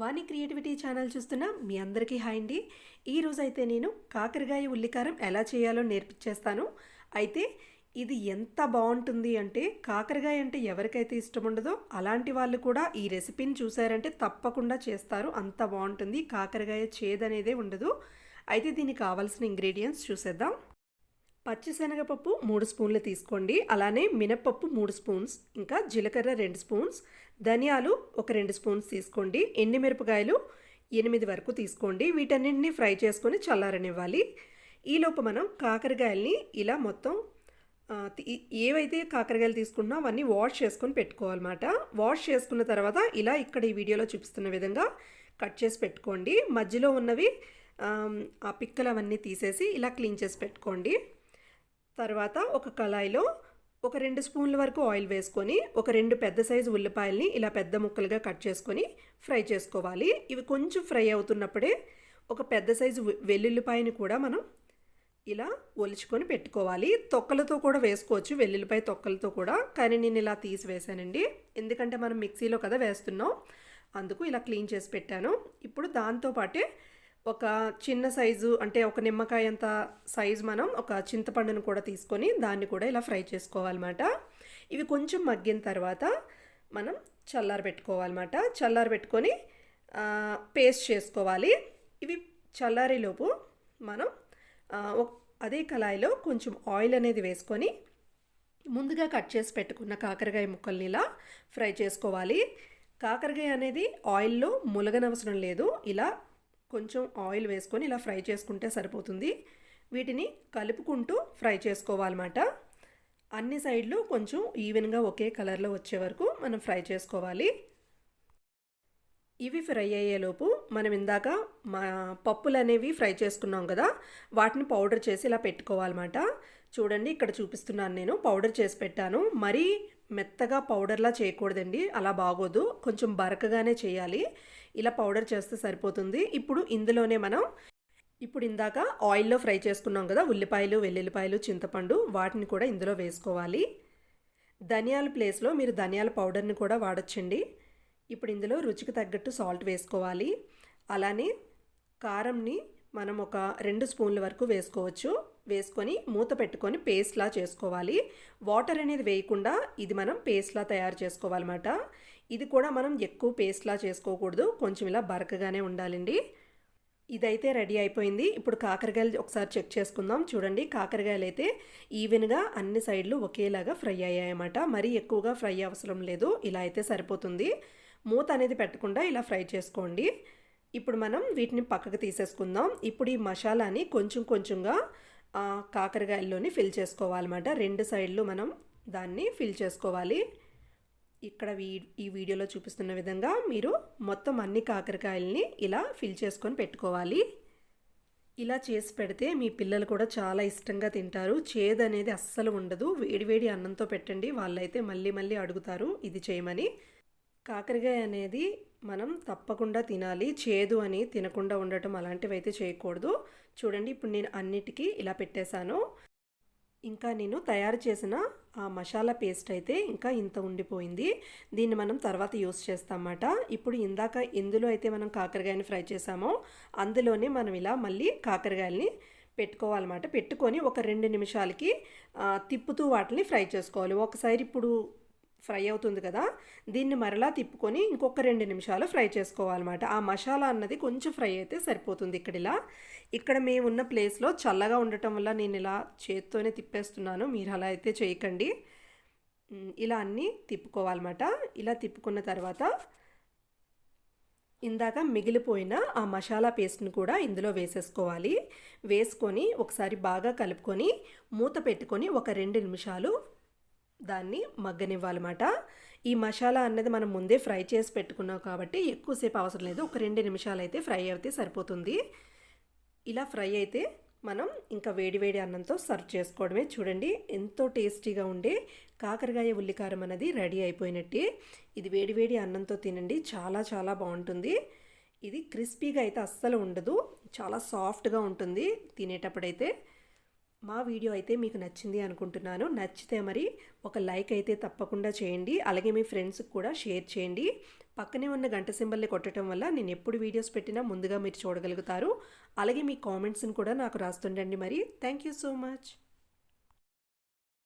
వాణి creativity channel చూస్తున్న మీ అందరికీ hi అండి. ఈరోజు అయితే నేను కాకరకాయ ఉల్లికారం ఎలా చేయాలో నేర్పించేస్తాను అయితే ఇది ఎంత బాగుంటుంది అంటే కాకరకాయ అంటే ఎవరికైతే ఇష్టం ఉండదో అలాంటి వాళ్ళు కూడా ఈ రెసిపీని చూసారంటే తప్పకుండా చేస్తారు. అంత బాగుంటుంది. కాకరకాయ చేదనేదే ఉండదు. అయితే దీనికి కావాల్సిన ఇంగ్రీడియంట్స్ చూసేద్దాం. పచ్చిశనగపప్పు మూడు స్పూన్లు తీసుకోండి. అలానే మినప్పప్పు మూడు స్పూన్స్ ఇంకా జీలకర్ర రెండు స్పూన్స్ ధనియాలు ఒక రెండు స్పూన్స్ తీసుకోండి. ఎండిమిరపకాయలు ఎనిమిది వరకు తీసుకోండి. వీటన్నింటినీ ఫ్రై చేసుకొని చల్లారనివ్వాలి. ఈలోపు మనం కాకరకాయల్ని ఇలా మొత్తం ఏవైతే కాకరకాయలు తీసుకున్నా అవన్నీ వాష్ చేసుకొని పెట్టుకోవాలన్నమాట. వాష్ చేసుకున్న తర్వాత ఇలా ఇక్కడ ఈ వీడియోలో చూపిస్తున్న విధంగా కట్ చేసి పెట్టుకోండి. మధ్యలో ఉన్నవి ఆ పిక్కలు అవన్నీ తీసేసి ఇలా క్లీన్ చేసి పెట్టుకోండి. తర్వాత ఒక కళాయిలో ఒక రెండు స్పూన్ల వరకు ఆయిల్ వేసుకొని ఒక రెండు పెద్ద సైజు ఉల్లిపాయల్ని ఇలా పెద్ద ముక్కలుగా కట్ చేసుకొని ఫ్రై చేసుకోవాలి. ఇవి కొంచెం ఫ్రై అవుతున్నప్పుడే ఒక పెద్ద సైజు వెల్లుల్లిపాయని కూడా మనం ఇలా ఒలుచుకొని పెట్టుకోవాలి. తొక్కలతో కూడా వేసుకోవచ్చు వెల్లుల్లిపాయ తొక్కలతో కూడా. కానీ నేను ఇలా తీసి వేసానండి. ఎందుకంటే మనం మిక్సీలో కదా వేస్తున్నాం. అందుకు ఇలా క్లీన్ చేసి పెట్టాను. ఇప్పుడు దాంతోపాటే ఒక చిన్న సైజు అంటే ఒక నిమ్మకాయ అంత సైజు మనం ఒక చింతపండును కూడా తీసుకొని దాన్ని కూడా ఇలా ఫ్రై చేసుకోవాలన్నమాట. ఇవి కొంచెం మగ్గిన తర్వాత మనం చల్లార పెట్టుకోవాలన్నమాట. చల్లార పెట్టుకొని పేస్ట్ చేసుకోవాలి. ఇవి చల్లారేలోపు మనం అదే కళాయిలో కొంచెం ఆయిల్ అనేది వేసుకొని ముందుగా కట్ చేసి పెట్టుకున్న కాకరకాయ ముక్కల్ని ఇలా ఫ్రై చేసుకోవాలి. కాకరకాయ అనేది ఆయిల్లో ములగనవసరం లేదు. ఇలా కొంచెం ఆయిల్ వేసుకొని ఇలా ఫ్రై చేసుకుంటే సరిపోతుంది. వీటిని కలుపుకుంటూ ఫ్రై చేసుకోవాలన్నమాట. అన్ని సైడ్లు కొంచెం ఈవెన్గా ఒకే కలర్లో వచ్చే వరకు మనం ఫ్రై చేసుకోవాలి. ఇవి ఫ్రై అయ్యేలోపు మనం ఇందాక మా పప్పులు అనేవి ఫ్రై చేసుకున్నాం కదా వాటిని పౌడర్ చేసి ఇలా పెట్టుకోవాలన్నమాట. చూడండి ఇక్కడ చూపిస్తున్నాను నేను. పౌడర్ చేసి పెట్టాను. మరీ మెత్తగా పౌడర్లా చేయకూడదండి. అలా బాగోదు. కొంచెం బరకగానే చేయాలి. ఇలా పౌడర్ చేస్తే సరిపోతుంది. ఇప్పుడు ఇందులోనే మనం ఇప్పుడు ఇందాక ఆయిల్లో ఫ్రై చేసుకున్నాం కదా ఉల్లిపాయలు వెల్లుల్లిపాయలు చింతపండు వాటిని కూడా ఇందులో వేసుకోవాలి. ధనియాల ప్లేస్లో మీరు ధనియాల పౌడర్ని కూడా వాడచ్చండి. ఇప్పుడు ఇందులో రుచికి తగ్గట్టు సాల్ట్ వేసుకోవాలి. అలానే కారంని మనం ఒక రెండు స్పూన్ల వరకు వేసుకోవచ్చు. వేసుకొని మూత పెట్టుకొని పేస్ట్లా చేసుకోవాలి. వాటర్ అనేది వేయకుండా ఇది మనం పేస్ట్లా తయారు చేసుకోవాలన్నమాట. ఇది కూడా మనం ఎక్కువ పేస్ట్లా చేసుకోకూడదు. కొంచెం ఇలా బరకగానే ఉండాలండి. ఇదైతే రెడీ అయిపోయింది. ఇప్పుడు కాకరకాయలు ఒకసారి చెక్ చేసుకుందాం. చూడండి కాకరకాయలు అయితే ఈవెన్గా అన్ని సైడ్లు ఒకేలాగా ఫ్రై అయ్యాయన్నమాట. మరీ ఎక్కువగా ఫ్రై అవసరం లేదు. ఇలా అయితే సరిపోతుంది. మూత అనేది పెట్టకుండా ఇలా ఫ్రై చేసుకోండి. ఇప్పుడు మనం వీటిని పక్కకు తీసేసుకుందాం. ఇప్పుడు ఈ మసాలాని కొంచెం కొంచెంగా కాకరకాయల్లోని ఫిల్ చేసుకోవాలన్నమాట. రెండు సైడ్లు మనం దాన్ని ఫిల్ చేసుకోవాలి. ఇక్కడ వీ ఈ వీడియోలో చూపిస్తున్న విధంగా మీరు మొత్తం అన్ని కాకరకాయల్ని ఇలా ఫిల్ చేసుకొని పెట్టుకోవాలి. ఇలా చేసి పెడితే మీ పిల్లలు కూడా చాలా ఇష్టంగా తింటారు. చేదు అనేది అస్సలు ఉండదు. వేడివేడి అన్నంతో పెట్టండి. వాళ్ళైతే మళ్ళీ మళ్ళీ అడుగుతారు ఇది చేయమని. కాకరకాయ అనేది మనం తప్పకుండా తినాలి. చేదు అని తినకుండా ఉండటం అలాంటివి అయితే చేయకూడదు. చూడండి ఇప్పుడు నేను అన్నిటికీ ఇలా పెట్టేశాను. ఇంకా నేను తయారు చేసిన ఆ మసాలా పేస్ట్ అయితే ఇంకా ఇంత ఉండిపోయింది. దీన్ని మనం తర్వాత యూస్ చేస్తామన్నమాట. ఇప్పుడు ఇందాక ఎందులో అయితే మనం కాకరకాయని ఫ్రై చేసామో. అందులోనే మనం ఇలా మళ్ళీ కాకరకాయల్ని పెట్టుకోవాలన్నమాట. పెట్టుకొని ఒక రెండు నిమిషాలకి తిప్పుతూ వాటిని ఫ్రై చేసుకోవాలి. ఒకసారి ఇప్పుడు ఫ్రై అవుతుంది కదా దీన్ని మరలా తిప్పుకొని ఇంకొక రెండు నిమిషాలు ఫ్రై చేసుకోవాలన్నమాట. ఆ మసాలా అన్నది కొంచెం ఫ్రై అయితే సరిపోతుంది ఇక్కడ ఇలా ఇక్కడ మేము ఉన్న ప్లేస్లో చల్లగా ఉండటం వల్ల నేను ఇలా చేత్తోనే తిప్పేస్తున్నాను. మీరు అలా అయితే చేయకండి. ఇలా అన్నీ తిప్పుకోవాలన్నమాట. ఇలా తిప్పుకున్న తర్వాత ఇందాక మిగిలిపోయిన ఆ మసాలా పేస్ట్ని కూడా ఇందులో వేసేసుకోవాలి. వేసుకొని ఒకసారి బాగా కలుపుకొని మూత పెట్టుకొని ఒక రెండు నిమిషాలు దాన్ని మగ్గనివ్వాలన్నమాట. ఈ మసాలా అనేది మనం ముందే ఫ్రై చేసి పెట్టుకున్నాం కాబట్టి ఎక్కువసేపు అవసరం లేదు. ఒక రెండు నిమిషాలు అయితే ఫ్రై అయితే సరిపోతుంది. ఇలా ఫ్రై అయితే మనం ఇంకా వేడివేడి అన్నంతో సర్వ్ చేసుకోవడమే. చూడండి ఎంతో టేస్టీగా ఉండే కాకరకాయ ఉల్లికారం అనేది రెడీ అయిపోయినట్టే. ఇది వేడివేడి అన్నంతో తినండి చాలా చాలా బాగుంటుంది. ఇది క్రిస్పీగా అయితే అస్సలు ఉండదు చాలా సాఫ్ట్గా ఉంటుంది తినేటప్పుడైతే. మా వీడియో అయితే మీకు నచ్చింది అనుకుంటున్నాను. నచ్చితే మరి ఒక లైక్ అయితే తప్పకుండా చేయండి. అలాగే మీ ఫ్రెండ్స్కి కూడా షేర్ చేయండి. పక్కనే ఉన్న గంట సింబల్ని కొట్టడం వల్ల నేను ఎప్పుడు వీడియోస్ పెట్టినా ముందుగా మీరు చూడగలుగుతారు. అలాగే మీ కామెంట్స్ని కూడా నాకు రాస్తుండండి మరి. Thank you so much.